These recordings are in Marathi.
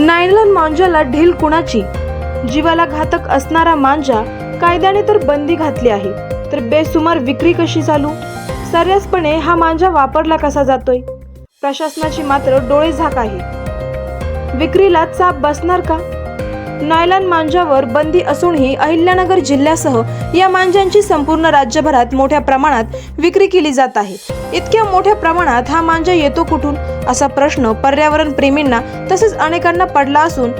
नायलन मांजाला ढील कुणाची? जीवाला घातक असणारा मांजा कायद्याने तर बंदी घातली आहे. तर बेसुमार विक्री कशी चालू? सर्रासपणे हा मांजा वापरला कसा जातोय? प्रशासनाची मात्र डोळे झाक आहे. विक्रीला चाप बसणार का? नायलॉन मांजावर बंदी असूनही अहिल्यानगर जिल्ह्यासह या मांजांची संपूर्ण राज्यभरात मोठ्या प्रमाणात विक्री केली जात आहे. इतक्या मोठ्या प्रमाणात हा मांजा येतो कुठून? असा प्रश्न पर्यावरण प्रेमींना तसेच अनेकांना पडला असून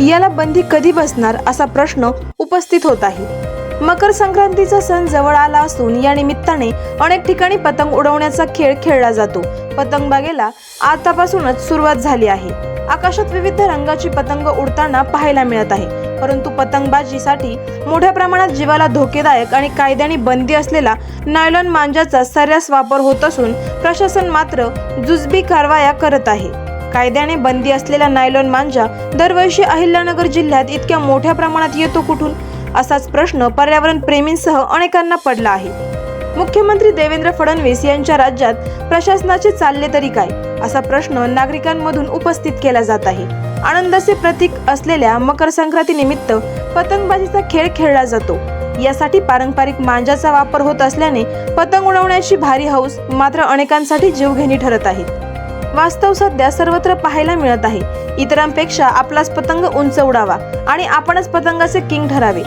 याला बंदी कधी बसणार असा प्रश्न उपस्थित होत आहे. मकर संक्रांतीचा सण जवळ आला असून या निमित्ताने अनेक ठिकाणी पतंग उडवण्याचा खेळ खेळला जातो. पतंगबागेला आतापासूनच सुरुवात झाली आहे. आकाशात विविध रंगाची पतंग उडताना पाहायला मिळत आहे. परंतु पतंगबाजीसाठी मोठ्या प्रमाणात जीवाला धोकेदायक आणि कायद्याने बंदी असलेला नायलॉन मांजाचा सर्रास वापर होत असून प्रशासन मात्र जुजबी कारवाया करत आहे. कायद्याने बंदी असलेला नायलॉन मांजा दरवर्षी अहिल्यानगर जिल्ह्यात इतक्या मोठ्या प्रमाणात येतो कुठून? असाच प्रश्न पर्यावरण प्रेमींसह अनेकांना पडला आहे. मुख्यमंत्री देवेंद्र फडणवीस यांच्या राज्यात प्रशासनाचे चालले तरी काय? असा प्रश्न नागरिकांमधून उपस्थित केला जात आहे. आनंदाचे प्रतीक असलेल्या मकर संक्रांती निमित्त पतंगबाजीचा खेळ खेळला जातो. यासाठी पारंपरिक मांजाचा वापर होत असल्याने पतंग उडवण्याची भारी हौस मात्र अनेकांसाठी जीवघेणी ठरत आहे. वास्तव सध्या सर्वत्र पाहायला मिळत आहे. इतरांपेक्षा आपलाच पतंग उंच उडावा आणि आपणच पतंगाचे किंग ठरावे.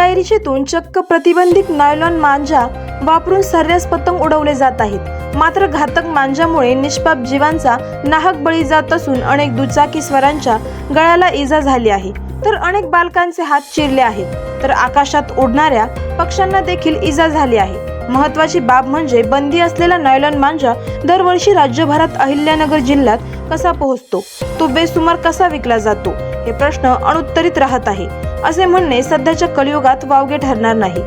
कैरिशीतून चक्क प्रतिबंधित नायलॉन मांजा वापरून सर्रास पतंग उडवले जात आहेत. मात्र घातक मांजामुळे निष्पाप जीवांचा नाहक बळी जात असून अनेक दुचाकी स्वरांच्या गळ्याला इजा झाली आहे. तर अनेक बालकांचे हात चिरले आहेत. तर आकाशात उडणाऱ्या पक्ष्यांना देखील इजा झाली आहे. महत्वाची बाब म्हणजे बंदी असलेला नायलॉन मांजा दरवर्षी राज्यभरात अहिल्यानगर जिल्ह्यात कसा पोहोचतो? तो बेसुमार कसा विकला जातो? हे प्रश्न अनुत्तरित राहत आहे. असे म्हणणे सध्याच्या कलियुगात वावगे ठरणार नाही.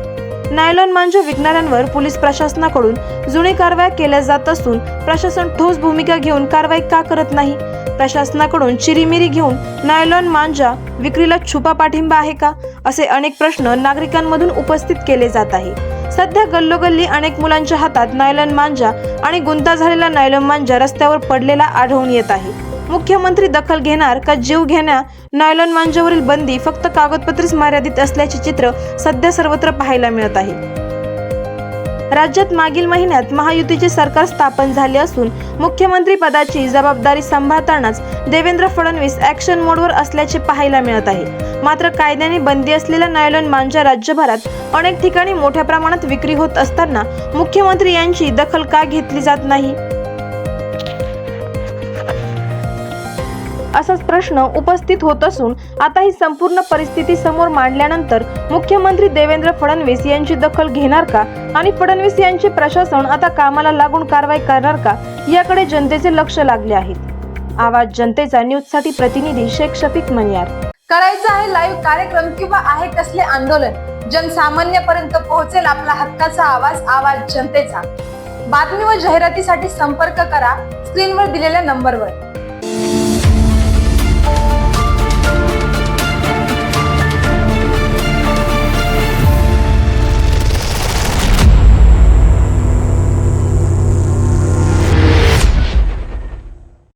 नायलॉन मांजा विकणाऱ्यांवर पोलीस प्रशासनाकडून जुनी कारवाई केल्या जात असून प्रशासन ठोस भूमिका घेऊन कारवाई का करत नाही? प्रशासनाकडून चिरीमिरी घेऊन नायलॉन मांजा विक्रीला छुपा पाठिंबा आहे का? असे अनेक प्रश्न नागरिकांमधून उपस्थित केले जात आहे. सध्या गल्लोगल्ली अनेक मुलांच्या हातात नायलॉन मांजा आणि गुंता झालेला नायलॉन मांजा रस्त्यावर पडलेला आढळून येत आहे. मुख्यमंत्री दखल घेणार का जीव घेण्या नायलॉन मांजावरील बंदी फक्त कागदपत्रेच मर्यादित असल्याचे चित्र सध्या सर्वत्र पाहायला मिळत आहे. राज्यात मागील महिन्यात महायुतीचे सरकार स्थापन झाले असून मुख्यमंत्री पदाची जबाबदारी सांभाळतानाच देवेंद्र फडणवीस ऍक्शन मोडवर असल्याचे पाहायला मिळत आहे. मात्र कायद्याने बंदी असलेल्या नायलॉन मांजा राज्यभरात अनेक ठिकाणी मोठ्या प्रमाणात विक्री होत असताना मुख्यमंत्री यांची दखल का घेतली जात नाही? असाच प्रश्न उपस्थित होत असून आता ही संपूर्ण परिस्थिती समोर मांडल्यानंतर मुख्यमंत्री देवेंद्र फडणवीस यांची दखल घेणार का? आणि फडणवीस यांचे प्रशासन आता कामाला लागून कारवाई करणार का? याकडे जनतेचे लक्ष लागले आहे आवाज जनतेचा न्यूजसाठी प्रतिनिधी शेख शफिक मनियार. करायचं आहे लाईव्ह कार्यक्रम किंवा आहे कसले आंदोलन? जनसामान्यपर्यंत पोहोचेल आपला हक्काचा आवाज आवाज जनतेचा. बातमी व जाहिरातीसाठी संपर्क करा स्क्रीनवर दिलेल्या नंबरवर